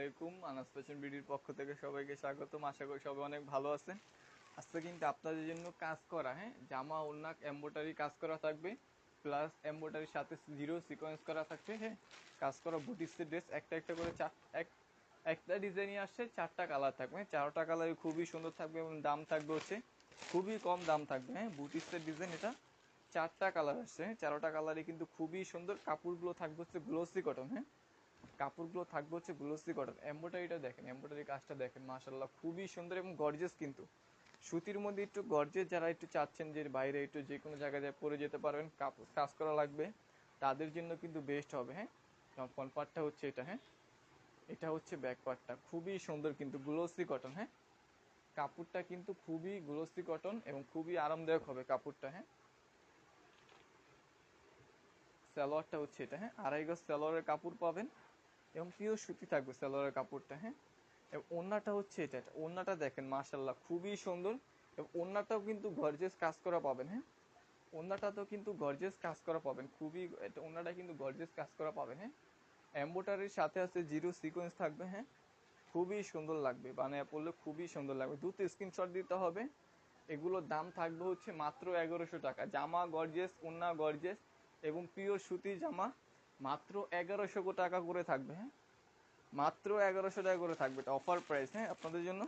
আলাইকুম। আনাস ফ্যাশন বিডির পক্ষ থেকে সবাইকে স্বাগতম। আশা করি সবাই অনেক ভালো আছেন। আজকে কিন্তু আপনাদের জন্য কাজ করা হ্যাঁ জামা ওড়না এম্বোটারি কাজ করা থাকবে। প্লাস এম্বোটারির সাথে জিরো সিকোয়েন্স করা থাকবে হ্যাঁ। কাজ করা বুটিক্সের ড্রেস একটা একটা করে চার এক একটা ডিজাইনই আসছে চারটা কালার থাকবে হ্যাঁ, চারটা কালার খুবই সুন্দর থাকবে এবং দাম থাকবে হচ্ছে খুবই কম দাম থাকবে হ্যাঁ। বুটিক্সের ডিজাইন এটা চারটা কালার আসছে হ্যাঁ, চারটা কালারই কিন্তু খুবই সুন্দর। কাপড়গুলো থাকবে হচ্ছে গ্লোসি কটন হ্যাঁ। কাপড়গুলো থাকবে হচ্ছে গ্লোসি কটন এম্বোটারিটা দেখেন এম্বোটারি কাজটা দেখেন মাশাল্লাহ খুবই সুন্দর এবং গর্জেস কিন্তু। সুতির মধ্যে একটু গর্জেস যারা একটু চাচ্ছেন যে বাইরে একটু যে কোনো জায়গায় যায় পরে যেতে পারবেন কাপড় কাজ করা লাগবে। তাদের জন্য কিন্তু বেস্ট হবে হ্যাঁ? ফ্রন্ট পার্টটা হচ্ছে এটা হ্যাঁ? এটা হচ্ছে ব্যাক পার্টটা খুবই সুন্দর কিন্তু গ্লোসি কটন হ্যাঁ? কাপড়টা কিন্তু খুবই গ্লোসি কটন এবং খুবই আরামদায়ক হবে কাপড়টা হ্যাঁ? সালোয়ারটা হচ্ছে এটা হ্যাঁ? আড়াই গজ সালোয়ারের কাপড় পাবেন। এবং পিওর সুতি থাকবে সালোয়ারের কাপড়টা হ্যাঁ? এবং ওড়নাটা হচ্ছে এটা ওড়নাটা দেখেন মাশাল্লাহ খুবই সুন্দর। এবং ওড়নাটাও কিন্তু গর্জেস কাজ করা পাবেন হ্যাঁ? ওড়নাটাতেও কিন্তু গর্জেস কাজ করা পাবেন, খুবই এটা ওড়নাটা কিন্তু গর্জেস কাজ করা পাবেন হ্যাঁ? এম্বোটারির সাথে আছে জিরো সিকোয়েন্স থাকবে হ্যাঁ? খুবই সুন্দর লাগবে, বানায় পড়লে খুবই সুন্দর লাগবে। দুটো স্ক্রিনশট দিতে হবে এগুলোর দাম থাকবে হচ্ছে মাত্র এগারোশো টাকা। জামা গর্জেস ওড়না গর্জেস এবং পিওর সুতি জামা মাত্র এগারোশো টাকা করে থাকবে হ্যাঁ? মাত্র এগারোশো টাকা করে থাকবে। এটা অফার প্রাইস হ্যাঁ? আপনাদের জন্য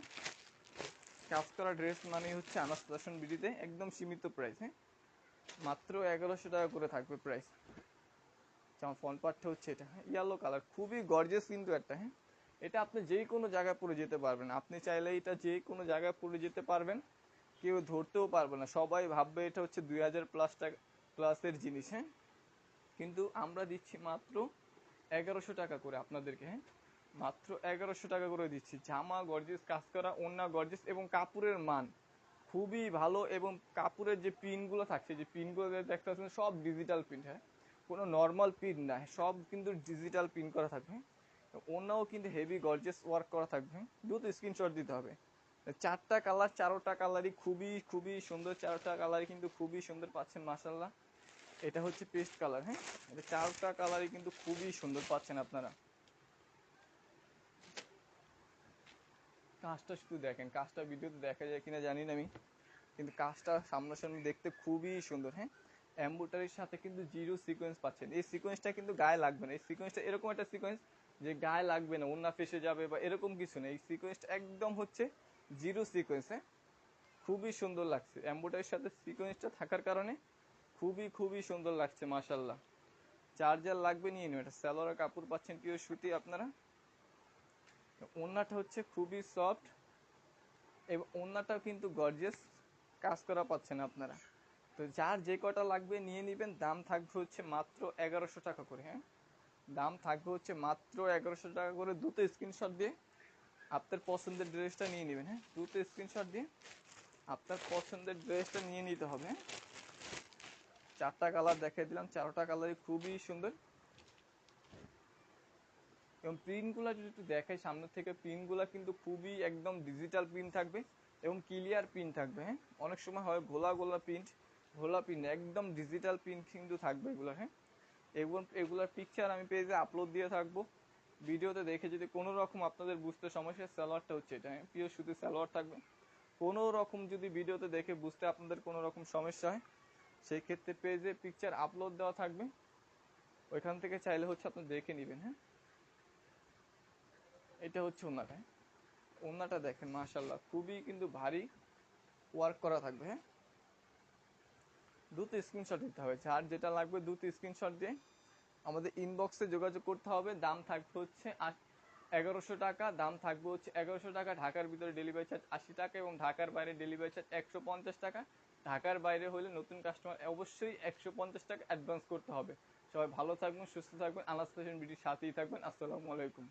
কাজ করা ড্রেস মানে হচ্ছে আনাস ফ্যাশন বিডিতে একদম সীমিত প্রাইস হ্যাঁ? মাত্র এগারোশো টাকা করে থাকবে প্রাইস যেমন ফোন পার্টটা হচ্ছে এটা হ্যাঁ? ইয়েলো কালার খুবই গর্জেস কিন্তু একটা হ্যাঁ? এটা আপনি যে কোনো জায়গায় পরে যেতে পারবেন। আপনি চাইলে এটা যে কোনো জায়গায় পরে যেতে পারবেন। কেউ ধরতেও পারবে না। সবাই ভাববে এটা হচ্ছে দুই হাজার প্লাস টাকা প্লাসের জিনিস হ্যাঁ? কিন্তু আমরা দিচ্ছি মাত্র এগারোশো টাকা করে আপনাদেরকে হ্যাঁ? মাত্র এগারোশো টাকা করে দিচ্ছি। জামা গর্জেস কাজ করা ওন্না গর্জেস এবং কাপড়ের মান খুবই ভালো এবং কাপড়ের যে পিনগুলো থাকছে, যে পিনগুলো দেখতে পাচ্ছেন, সব ডিজিটাল প্রিন্ট হ্যাঁ? কোনো নর্মাল প্রিন্ট না সব কিন্তু ডিজিটাল প্রিন্ট করা থাকবে ওনাও কিন্তু হেভি গর্জেস ওয়ার্ক করা থাকবে দুটো স্ক্রিনশট দিতে হবে। চারটা কালার চারোটা কালারই খুবই খুবই সুন্দর, চারোটা কালারই কিন্তু খুবই সুন্দর পাচ্ছেন মাসাল্লাহ এটা হচ্ছে পেস্ট কালার হ্যাঁ? এটা চারটা কালারই কিন্তু খুবই সুন্দর পাচ্ছেন আপনারা। কাজটা শুধু দেখেন, কাজটা ভিডিওতে দেখা যায় কিনা জানি না আমি, কিন্তু কাজটা সামনাসামনি দেখতে খুবই সুন্দর হ্যাঁ? এম্বোটারির সাথে কিন্তু জিরো সিকোয়েন্স পাচ্ছেন। এই সিকোয়েন্সটা কিন্তু গায়ে লাগবে না। এই সিকোয়েন্সটা এরকম একটা সিকোয়েন্স যে গায়ে লাগবে না অন্য ফেসে যাবে বা এরকম কিছু নেই এই সিকোয়েন্সটা একদম হচ্ছে জিরো সিকোয়েন্স হ্যাঁ? খুবই সুন্দর লাগছে। এম্বোটারির সাথে সিকোয়েন্সটা থাকার কারণে খুবই খুবই সুন্দর লাগছে মাশাল্লাহ চার্জার লাগবে, নিয়ে নিন এটা স্যালোরা কাপড় পাচ্ছেন পিওর সুতি আপনারা? ওন্নাটা হচ্ছে খুবই সফট এবং ওন্নাটাও কিন্তু গর্জেস কাজ করা পাচ্ছেন আপনারা। তো যার যে কটা লাগবে, নিয়ে নেবেন। দাম থাকবে হচ্ছে মাত্র এগারোশো টাকা করে হ্যাঁ? দাম থাকবে হচ্ছে মাত্র এগারোশো টাকা করে। দুটো স্ক্রিনশট দিয়ে আপনার পছন্দের ড্রেসটা নিয়ে নেবেন হ্যাঁ? দুটো স্ক্রিনশট দিয়ে আপনার পছন্দের ড্রেসটা নিয়ে নিতে হবে হ্যাঁ? চারটা কালার দেখিয়ে দিলাম। চারটা কালারই খুবই সুন্দর। এবং প্রিন্টগুলো যদি একটু দেখাই, সামনে থেকে প্রিন্টগুলো কিন্তু খুবই একদম ডিজিটাল প্রিন্ট থাকবে এবং ক্লিয়ার প্রিন্ট থাকবে হ্যাঁ? অনেক সময় হয় গোলা গোলা প্রিন্ট ঘোলা প্রিন্ট একদম ডিজিটাল প্রিন্ট কিন্তু থাকবে এগুলো হ্যাঁ? এগুলো এগুলোর পিকচার আমি পেজে আপলোড দিয়ে থাকব। ভিডিওতে দেখে যদি কোনো রকম আপনাদের বুঝতে সমস্যা সালোয়ারটা হচ্ছে এটা হ্যাঁ? পিওর শুধু সালোয়ার থাকবে। কোনো রকম যদি ভিডিওতে দেখে বুঝতে আপনাদের কোনো রকম সমস্যা হয় সেই ক্ষেত্রে পেজে পিকচার আপলোড দেওয়া থাকবে। ওইখান থেকে চাইলে হচ্ছে আপনি দেখে নেবেন হ্যাঁ? এটা হচ্ছে ওনাটা হ্যাঁ? ওনাটা দেখেন মাশাল্লাহ খুবই কিন্তু ভারী ওয়ার্ক করা থাকবে হ্যাঁ? দুটো স্ক্রিনশট দিতে হবে, যার যেটা লাগবে দুটো স্ক্রিনশট দিয়ে আমাদের ইনবক্সে যোগাযোগ করতে হবে। দাম থাকবে হচ্ছে এগারোশো টাকা, দাম থাকবে হচ্ছে এগারোশো টাকা, ঢাকার ভিতরে ডেলিভারি চার্জ আশি টাকা এবং ঢাকার বাইরে ডেলিভারি চার্জ একশো পঞ্চাশ টাকা। ঢাকার বাইরে হলে নতুন কাস্টমার অবশ্যই একশো পঞ্চাশ টাকা অ্যাডভান্স করতে হবে। সবাই ভালো থাকবেন, সুস্থ থাকবেন আনাস ফ্যাশন সাথেই থাকবেন। আসসালামু আলাইকুম।